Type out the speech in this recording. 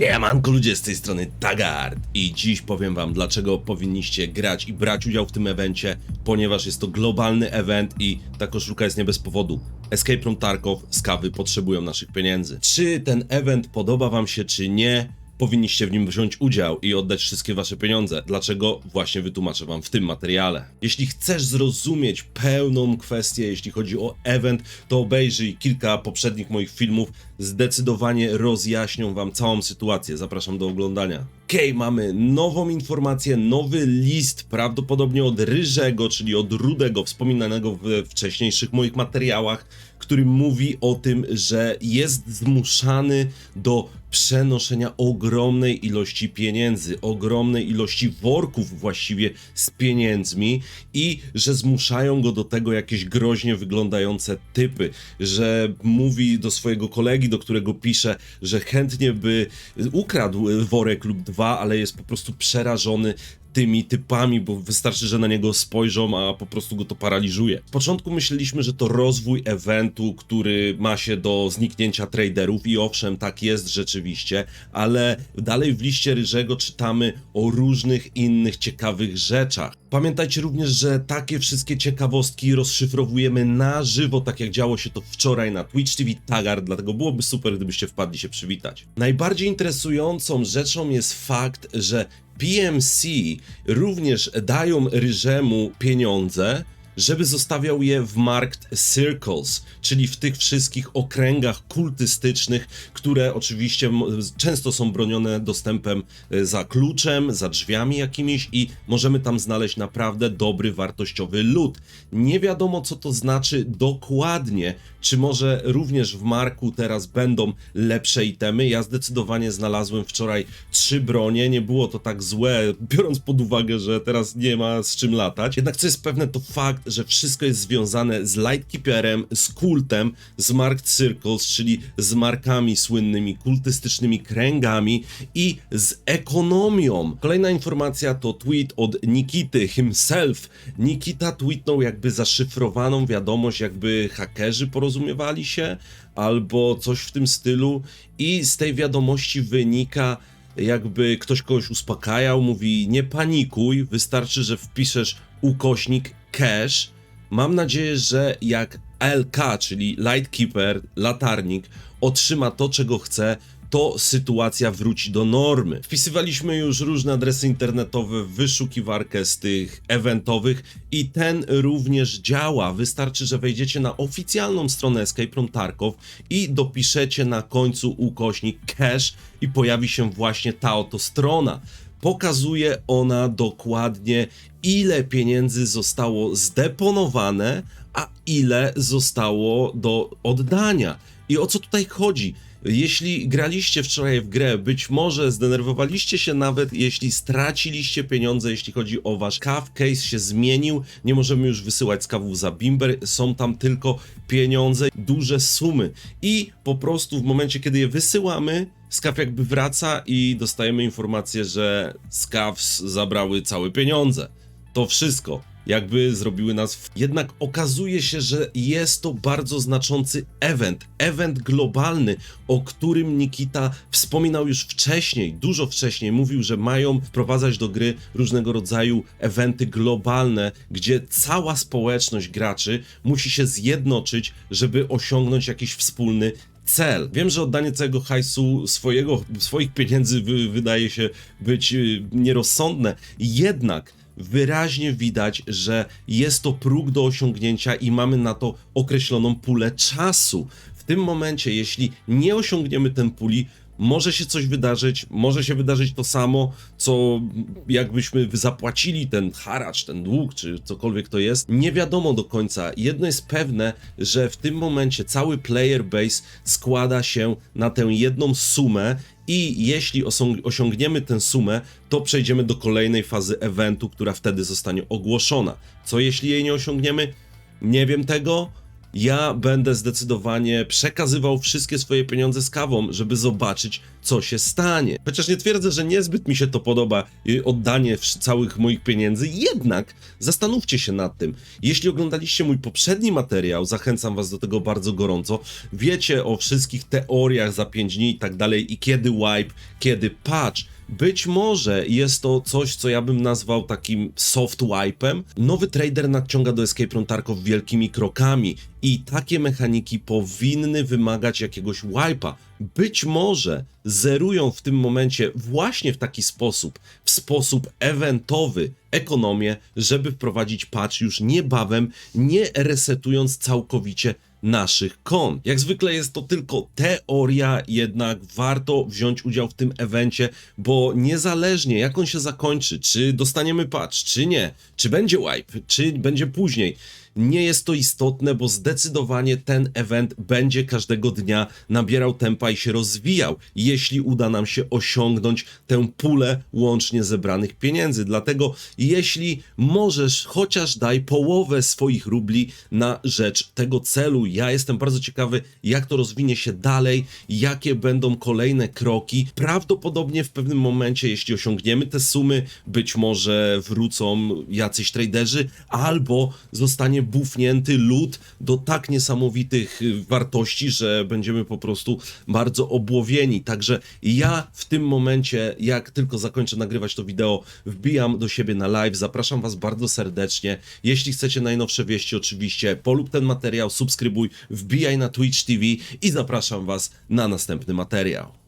Siemanko ludzie, z tej strony Tagart i dziś powiem wam dlaczego powinniście grać i brać udział w tym evencie, ponieważ jest to globalny event i ta koszulka jest nie bez powodu. Escape from Tarkov, skawy potrzebują naszych pieniędzy. Czy ten event podoba wam się czy nie? Powinniście w nim wziąć udział i oddać wszystkie wasze pieniądze. Dlaczego? Właśnie wytłumaczę wam w tym materiale. Jeśli chcesz zrozumieć pełną kwestię, jeśli chodzi o event, to obejrzyj kilka poprzednich moich filmów. Zdecydowanie rozjaśnią wam całą sytuację. Zapraszam do oglądania. Okej, mamy nową informację, nowy list, prawdopodobnie od Ryżego, czyli od Rudego, wspominanego w wcześniejszych moich materiałach, który mówi o tym, że jest zmuszany do przenoszenia ogromnej ilości pieniędzy, ogromnej ilości worków właściwie z pieniędzmi i że zmuszają go do tego jakieś groźnie wyglądające typy, że mówi do swojego kolegi, do którego pisze, że chętnie by ukradł worek lub dwa, ale jest po prostu przerażony tymi typami, bo wystarczy, że na niego spojrzą, a po prostu go to paraliżuje. W początku myśleliśmy, że to rozwój eventu, który ma się do zniknięcia traderów i owszem, tak jest rzeczywiście, ale dalej w liście Ryżego czytamy o różnych innych ciekawych rzeczach. Pamiętajcie również, że takie wszystkie ciekawostki rozszyfrowujemy na żywo, tak jak działo się to wczoraj na Twitch TV Tagar, dlatego byłoby super, gdybyście wpadli się przywitać. Najbardziej interesującą rzeczą jest fakt, że PMC również dają Ryżemu pieniądze, żeby zostawiał je w Marked Circles, czyli w tych wszystkich okręgach kultystycznych, które oczywiście często są bronione dostępem e, za kluczem, za drzwiami jakimiś i możemy tam znaleźć naprawdę dobry, wartościowy lód. Nie wiadomo, co to znaczy dokładnie, czy może również w Marku teraz będą lepsze itemy. Ja zdecydowanie znalazłem wczoraj trzy bronie, nie było to tak złe, biorąc pod uwagę, że teraz nie ma z czym latać. Jednak co jest pewne, to fakt, że wszystko jest związane z Lightkeeperem, z kultem, z Marked Circles, czyli z markami słynnymi, kultystycznymi kręgami i z ekonomią. Kolejna informacja to tweet od Nikity himself. Nikita tweetnął jakby zaszyfrowaną wiadomość, jakby hakerzy porozumiewali się, albo coś w tym stylu i z tej wiadomości wynika jakby ktoś kogoś uspokajał, mówi nie panikuj, wystarczy, że wpiszesz ukośnik cash. Mam nadzieję, że jak LK, czyli Lightkeeper, latarnik, otrzyma to, czego chce, to sytuacja wróci do normy. Wpisywaliśmy już różne adresy internetowe w wyszukiwarkę z tych eventowych i ten również działa. Wystarczy, że wejdziecie na oficjalną stronę Escape from Tarkov i dopiszecie na końcu ukośnik cash i pojawi się właśnie ta oto strona. Pokazuje ona dokładnie, ile pieniędzy zostało zdeponowane, a ile zostało do oddania. I o co tutaj chodzi? Jeśli graliście wczoraj w grę, być może zdenerwowaliście się nawet, jeśli straciliście pieniądze, jeśli chodzi o wasz CAF, case się zmienił, nie możemy już wysyłać skawów za Bimber, są tam tylko pieniądze, duże sumy. I po prostu w momencie, kiedy je wysyłamy, Skaw jakby wraca i dostajemy informację, że Skaws zabrały całe pieniądze. To wszystko. Jakby zrobiły nas. W... Jednak okazuje się, że jest to bardzo znaczący event. Event globalny, o którym Nikita wspominał już wcześniej, dużo wcześniej. Mówił, że mają wprowadzać do gry różnego rodzaju eventy globalne, gdzie cała społeczność graczy musi się zjednoczyć, żeby osiągnąć jakiś wspólny cel. Wiem, że oddanie całego hajsu swojego, swoich pieniędzy wy, wydaje się być y, nierozsądne, jednak wyraźnie widać, że jest to próg do osiągnięcia i mamy na to określoną pulę czasu. W tym momencie, jeśli nie osiągniemy ten puli, może się coś wydarzyć, może się wydarzyć to samo, co jakbyśmy zapłacili ten haracz, ten dług, czy cokolwiek to jest. Nie wiadomo do końca. Jedno jest pewne, że w tym momencie cały player base składa się na tę jedną sumę i jeśli osiągniemy tę sumę, to przejdziemy do kolejnej fazy eventu, która wtedy zostanie ogłoszona. Co jeśli jej nie osiągniemy? Nie wiem tego. Ja będę zdecydowanie przekazywał wszystkie swoje pieniądze z kawą, żeby zobaczyć, co się stanie. Chociaż nie twierdzę, że niezbyt mi się to podoba, oddanie całych moich pieniędzy, jednak zastanówcie się nad tym. Jeśli oglądaliście mój poprzedni materiał, zachęcam was do tego bardzo gorąco, wiecie o wszystkich teoriach za 5 dni i tak dalej, i kiedy wipe, kiedy patch, być może jest to coś, co ja bym nazwał takim soft wipe'em. Nowy trader nadciąga do Escape Room Tarkov wielkimi krokami i takie mechaniki powinny wymagać jakiegoś wipe'a. Być może zerują w tym momencie właśnie w taki sposób, w sposób eventowy ekonomię, żeby wprowadzić patch już niebawem, nie resetując całkowicie naszych kont. Jak zwykle jest to tylko teoria, jednak warto wziąć udział w tym evencie, bo niezależnie jak on się zakończy, czy dostaniemy patch, czy nie, czy będzie wipe, czy będzie później, nie jest to istotne, bo zdecydowanie ten event będzie każdego dnia nabierał tempa i się rozwijał, jeśli uda nam się osiągnąć tę pulę łącznie zebranych pieniędzy. Dlatego, jeśli możesz, chociaż daj połowę swoich rubli na rzecz tego celu. Ja jestem bardzo ciekawy, jak to rozwinie się dalej, jakie będą kolejne kroki. Prawdopodobnie w pewnym momencie, jeśli osiągniemy te sumy, być może wrócą jacyś traderzy, albo zostanie bufnięty lód do tak niesamowitych y, wartości, że będziemy po prostu bardzo obłowieni. Także ja w tym momencie, jak tylko zakończę nagrywać to wideo, wbijam do siebie na live. Zapraszam Was bardzo serdecznie. Jeśli chcecie najnowsze wieści, oczywiście polub ten materiał, subskrybuj, wbijaj na Twitch TV i zapraszam Was na następny materiał.